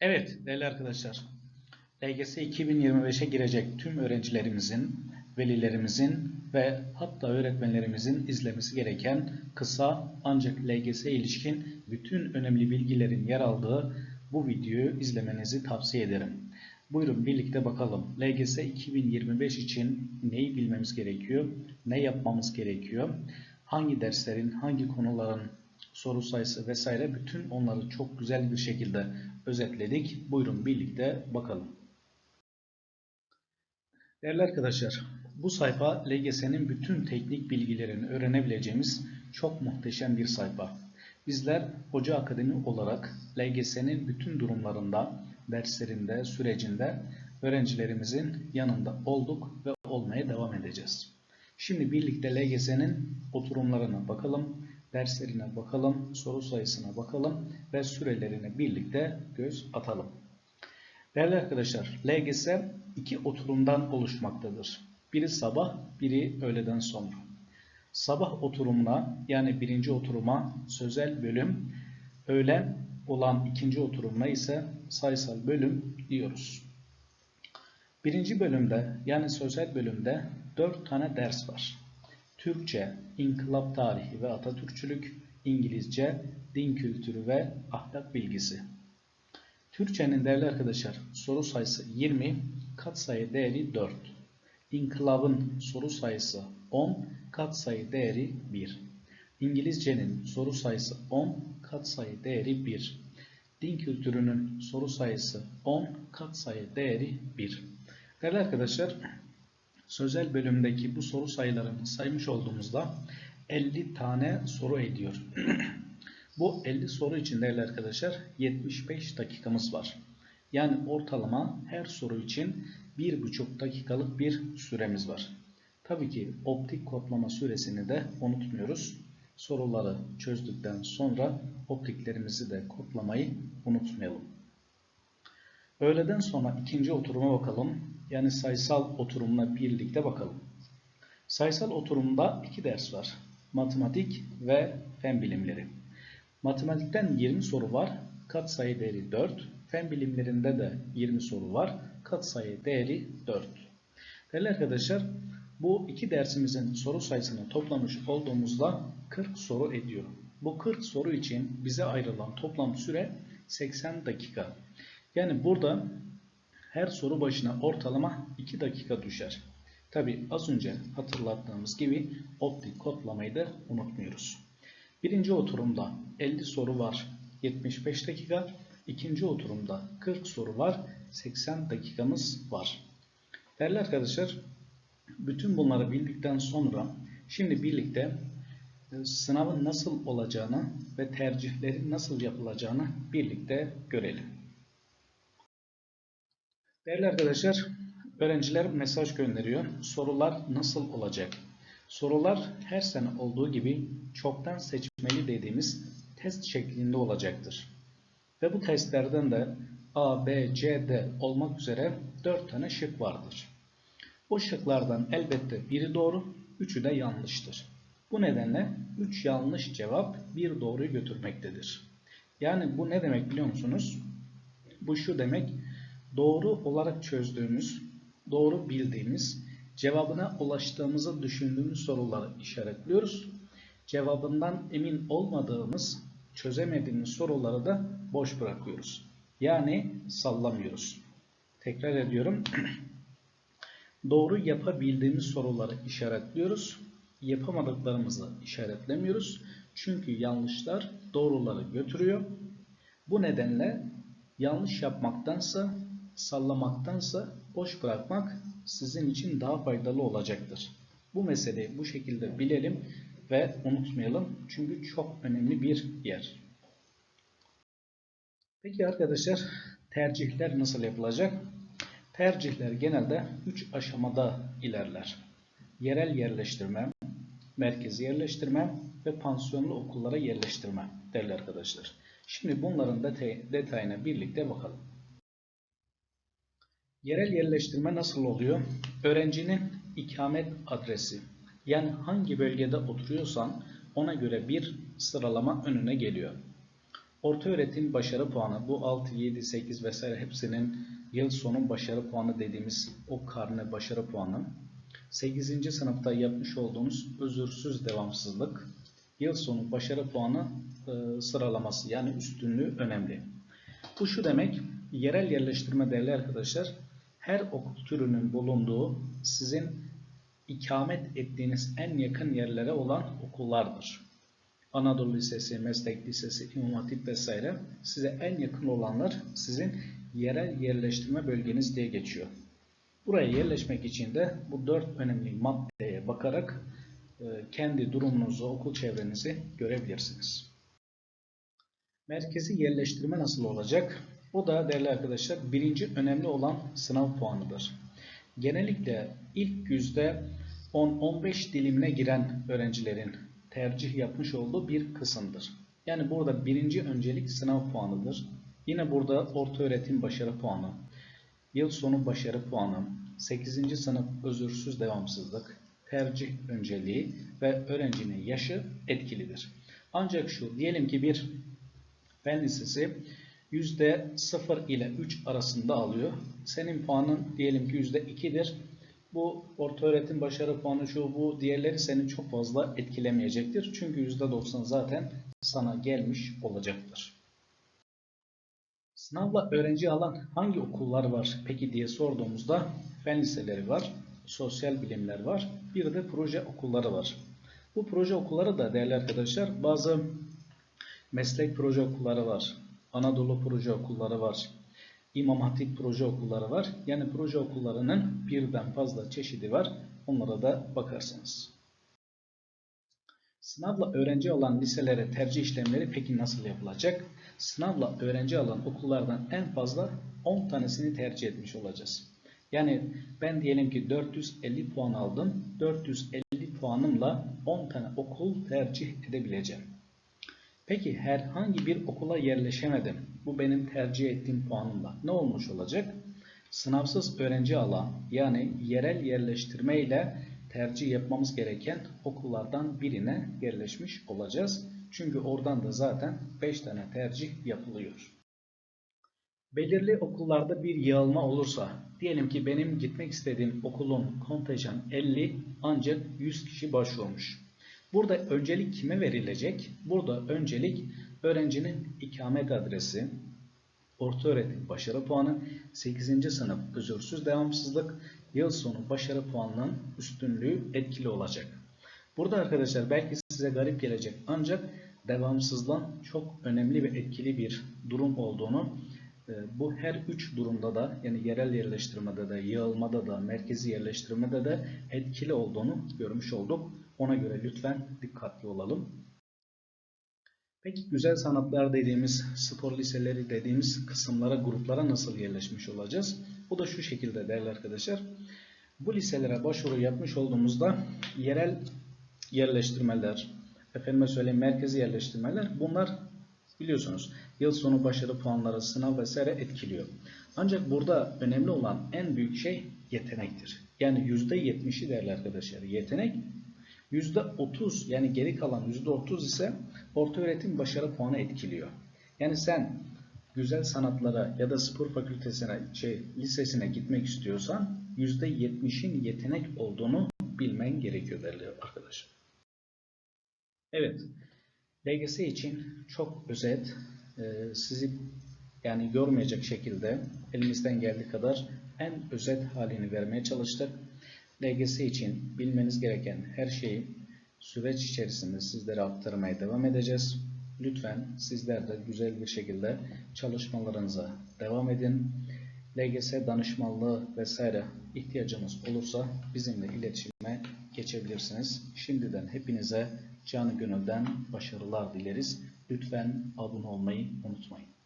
Evet değerli arkadaşlar, LGS 2025'e girecek tüm öğrencilerimizin, velilerimizin ve hatta öğretmenlerimizin izlemesi gereken kısa ancak LGS'ye ilişkin bütün önemli bilgilerin yer aldığı bu videoyu izlemenizi tavsiye ederim. Buyurun birlikte bakalım. LGS 2025 için neyi bilmemiz gerekiyor? Ne yapmamız gerekiyor? Hangi derslerin, hangi konuların soru sayısı vesaire bütün onları çok güzel bir şekilde özetledik. Buyurun birlikte bakalım. Değerli arkadaşlar, bu sayfa LGS'nin bütün teknik bilgilerini öğrenebileceğimiz çok muhteşem bir sayfa. Bizler Hoca Akademi olarak LGS'nin bütün durumlarında, derslerinde, sürecinde öğrencilerimizin yanında olduk ve olmaya devam edeceğiz. Şimdi birlikte LGS'nin oturumlarına bakalım, derslerine bakalım, soru sayısına bakalım ve sürelerine birlikte göz atalım. Değerli arkadaşlar, LGS iki oturumdan oluşmaktadır. Biri sabah, biri öğleden sonra. Sabah oturumuna yani birinci oturuma sözel bölüm, öğlen olan ikinci oturumuna ise sayısal bölüm diyoruz. Birinci bölümde yani sözel bölümde dört tane ders var. Türkçe, İnkılap Tarihi ve Atatürkçülük, İngilizce, Din Kültürü ve Ahlak Bilgisi. Türkçenin değerli arkadaşlar soru sayısı 20, katsayı değeri 4. İnkılabın soru sayısı 10, katsayı değeri 1. İngilizcenin soru sayısı 10, katsayı değeri 1. Din kültürünün soru sayısı 10, katsayı değeri 1. Değerli arkadaşlar, sözel bölümdeki bu soru sayılarını saymış olduğumuzda 50 tane soru ediyor. bu 50 soru için değerli arkadaşlar 75 dakikamız var. Yani ortalama her soru için 1,5 dakikalık bir süremiz var. Tabii ki optik kodlama süresini de unutmuyoruz. Soruları çözdükten sonra optiklerimizi de kodlamayı unutmayalım. Öğleden sonra ikinci oturuma bakalım. Yani sayısal oturumuna birlikte bakalım. Sayısal oturumda iki ders var. Matematik ve fen bilimleri. Matematikten 20 soru var. Katsayı değeri 4. Fen bilimlerinde de 20 soru var. Katsayı değeri 4. Değerli arkadaşlar bu iki dersimizin soru sayısını toplamış olduğumuzda 40 soru ediyor. Bu 40 soru için bize ayrılan toplam süre 80 dakika. Yani burada her soru başına ortalama 2 dakika düşer. Tabi az önce hatırlattığımız gibi optik kodlamayı da unutmuyoruz. Birinci oturumda 50 soru var 75 dakika. İkinci oturumda 40 soru var 80 dakikamız var. Değerli arkadaşlar bütün bunları bildikten sonra şimdi birlikte e, sınavın nasıl olacağını ve tercihlerin nasıl yapılacağını birlikte görelim. Değerli arkadaşlar, öğrenciler mesaj gönderiyor. Sorular nasıl olacak? Sorular her sene olduğu gibi çoktan seçmeli dediğimiz test şeklinde olacaktır. Ve bu testlerden de A, B, C, D olmak üzere 4 tane şık vardır. O şıklardan elbette biri doğru, üçü de yanlıştır. Bu nedenle 3 yanlış cevap bir doğruyu götürmektedir. Yani bu ne demek biliyor musunuz? Bu şu demek, doğru olarak çözdüğümüz, doğru bildiğimiz, cevabına ulaştığımızı düşündüğümüz soruları işaretliyoruz. Cevabından emin olmadığımız, çözemediğimiz soruları da boş bırakıyoruz. Yani sallamıyoruz. Tekrar ediyorum. Doğru yapabildiğimiz soruları işaretliyoruz. Yapamadıklarımızı işaretlemiyoruz. Çünkü yanlışlar doğruları götürüyor. Bu nedenle yanlış yapmaktansa, sallamaktansa boş bırakmak sizin için daha faydalı olacaktır. Bu meseleyi bu şekilde bilelim ve unutmayalım. Çünkü çok önemli bir yer. Peki arkadaşlar tercihler nasıl yapılacak? Tercihler genelde 3 aşamada ilerler. Yerel yerleştirme, merkezi yerleştirme ve pansiyonlu okullara yerleştirme değerli arkadaşlar. Şimdi bunların detay, detayına birlikte bakalım. Yerel yerleştirme nasıl oluyor? Öğrencinin ikamet adresi yani hangi bölgede oturuyorsan ona göre bir sıralama önüne geliyor. Orta öğretim başarı puanı bu 6, 7, 8 vesaire hepsinin yıl sonu başarı puanı dediğimiz o karne başarı puanı. 8. sınıfta yapmış olduğunuz özürsüz devamsızlık yıl sonu başarı puanı e, sıralaması yani üstünlüğü önemli. Bu şu demek yerel yerleştirme değerli arkadaşlar her okul türünün bulunduğu sizin ikamet ettiğiniz en yakın yerlere olan okullardır. Anadolu Lisesi, Meslek Lisesi, İmam Hatip vesaire size en yakın olanlar sizin yerel yerleştirme bölgeniz diye geçiyor. Buraya yerleşmek için de bu dört önemli maddeye bakarak e, kendi durumunuzu, okul çevrenizi görebilirsiniz. Merkezi yerleştirme nasıl olacak? O da değerli arkadaşlar birinci önemli olan sınav puanıdır. Genellikle ilk yüzde 10-15 dilimine giren öğrencilerin tercih yapmış olduğu bir kısımdır. Yani burada birinci öncelik sınav puanıdır. Yine burada orta öğretim başarı puanı, yıl sonu başarı puanı, 8. sınıf özürsüz devamsızlık, tercih önceliği ve öğrencinin yaşı etkilidir. Ancak şu diyelim ki bir fen lisesi %0 ile 3 arasında alıyor. Senin puanın diyelim ki %2'dir. Bu orta öğretim başarı puanı şu bu diğerleri seni çok fazla etkilemeyecektir. Çünkü %90 zaten sana gelmiş olacaktır. Sınavla öğrenci alan hangi okullar var peki diye sorduğumuzda fen liseleri var, sosyal bilimler var, bir de proje okulları var. Bu proje okulları da değerli arkadaşlar bazı meslek proje okulları var, Anadolu proje okulları var, İmam Hatip proje okulları var. Yani proje okullarının birden fazla çeşidi var. Onlara da bakarsınız. Sınavla öğrenci alan liselere tercih işlemleri peki nasıl yapılacak? Sınavla öğrenci alan okullardan en fazla 10 tanesini tercih etmiş olacağız. Yani ben diyelim ki 450 puan aldım. 450 puanımla 10 tane okul tercih edebileceğim. Peki herhangi bir okula yerleşemedim. Bu benim tercih ettiğim puanımla. Ne olmuş olacak? Sınavsız öğrenci alan yani yerel yerleştirme ile tercih yapmamız gereken okullardan birine yerleşmiş olacağız. Çünkü oradan da zaten 5 tane tercih yapılıyor. Belirli okullarda bir yığılma olursa, diyelim ki benim gitmek istediğim okulun kontenjan 50 ancak 100 kişi başvurmuş. Burada öncelik kime verilecek? Burada öncelik öğrencinin ikamet adresi, orta öğretim başarı puanı, 8. sınıf özürsüz devamsızlık, yıl sonu başarı puanının üstünlüğü etkili olacak. Burada arkadaşlar belki size garip gelecek ancak devamsızlığın çok önemli ve etkili bir durum olduğunu e, bu her üç durumda da yani yerel yerleştirmede de, yığılmada da, merkezi yerleştirmede de etkili olduğunu görmüş olduk. Ona göre lütfen dikkatli olalım. Peki güzel sanatlar dediğimiz, spor liseleri dediğimiz kısımlara, gruplara nasıl yerleşmiş olacağız? Bu da şu şekilde değerli arkadaşlar. Bu liselere başvuru yapmış olduğumuzda yerel yerleştirmeler, efendime söyleyeyim merkezi yerleştirmeler bunlar biliyorsunuz yıl sonu başarı puanları, sınav vesaire etkiliyor. Ancak burada önemli olan en büyük şey yetenektir. Yani %70'i değerli arkadaşlar yetenek %30 yani geri kalan %30 ise orta öğretim başarı puanı etkiliyor. Yani sen güzel sanatlara ya da spor fakültesine, şey, lisesine gitmek istiyorsan %70'in yetenek olduğunu bilmen gerekiyor değerli arkadaşlar. Evet, LGS için çok özet, e, sizi yani görmeyecek şekilde elimizden geldiği kadar en özet halini vermeye çalıştık. LGS için bilmeniz gereken her şeyi süreç içerisinde sizlere aktarmaya devam edeceğiz. Lütfen sizler de güzel bir şekilde çalışmalarınıza devam edin. LGS danışmanlığı vesaire ihtiyacınız olursa bizimle iletişime geçebilirsiniz. Şimdiden hepinize canı gönülden başarılar dileriz. Lütfen abone olmayı unutmayın.